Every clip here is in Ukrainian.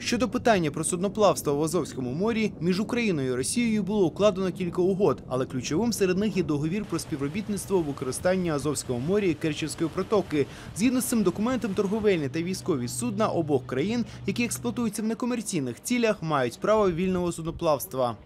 Щодо питання про судноплавство в Азовському морі, між Україною і Росією було укладено кілька угод, але ключовим серед них є договір про співробітництво в використанні Азовського моря і Керченської протоки. Згідно з цим документом, торговельні та військові судна обох країн, які експлуатуються в некомерційних цілях, мають право вільного судноплавства.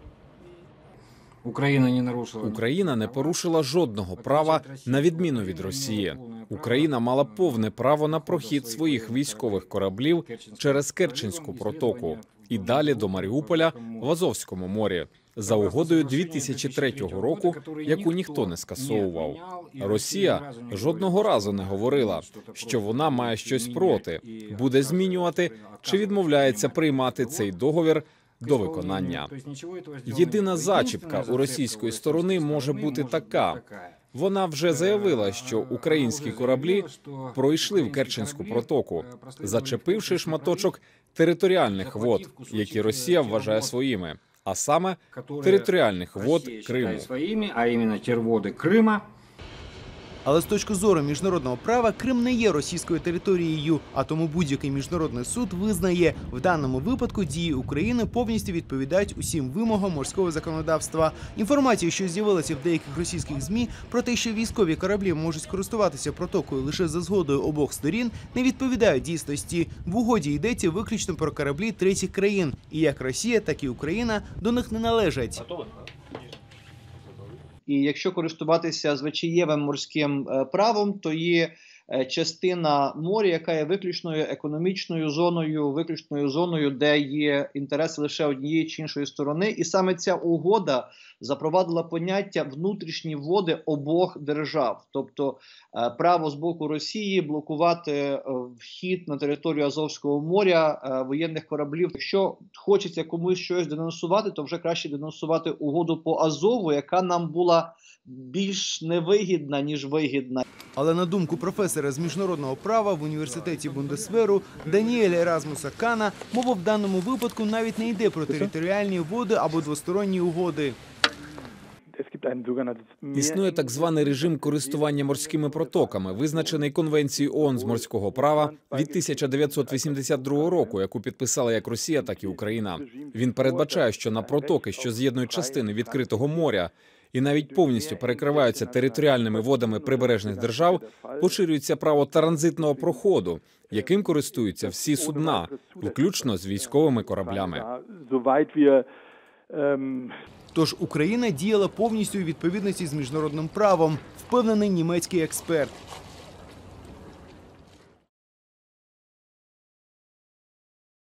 Україна не нарушила Україна не порушила жодного права на відміну від Росії. Україна мала повне право на прохід своїх військових кораблів через Керченську протоку і далі до Маріуполя в Азовському морі за угодою 2003 року, яку ніхто не скасовував. Росія жодного разу не говорила, що вона має щось проти, буде змінювати чи відмовляється приймати цей договір до виконання. Єдина зачіпка у російської сторони може бути така. Вона вже заявила, що українські кораблі пройшли в Керченську протоку, зачепивши шматочок територіальних вод, які Росія вважає своїми, а саме територіальних вод Криму. а іменно терводи Крима. Але з точки зору міжнародного права Крим не є російською територією, а тому будь-який міжнародний суд визнає в даному випадку дії України повністю відповідають усім вимогам морського законодавства. Інформація, що з'явилася в деяких російських змі про те, що військові кораблі можуть користуватися протокою лише за згодою обох сторін, не відповідають дійсності. В угоді йдеться виключно про кораблі третіх країн, і як Росія, так і Україна до них не належать. І якщо користуватися звичаєвим морським е, правом, то є частина моря, яка є виключною економічною зоною, виключною зоною, де є інтереси лише однієї чи іншої сторони, і саме ця угода запровадила поняття внутрішні води обох держав, тобто е, право з боку Росії блокувати е, вхід на територію Азовського моря е, воєнних кораблів. Якщо хочеться комусь щось денонсувати, то вже краще денонсувати угоду по Азову, яка нам була більш невигідна ніж вигідна. Але на думку професора з міжнародного права в університеті Бундесверу Даніеля Еразмуса Кана, мова в даному випадку навіть не йде про територіальні води або двосторонні угоди. Існує так званий режим користування морськими протоками, визначений Конвенцією ООН з морського права від 1982 року, яку підписали як Росія, так і Україна. Він передбачає, що на протоки, що з'єднують частини відкритого моря. І навіть повністю перекриваються територіальними водами прибережних держав, поширюється право транзитного проходу, яким користуються всі судна, включно з військовими кораблями. Тож Україна діяла повністю у відповідності з міжнародним правом, впевнений німецький експерт.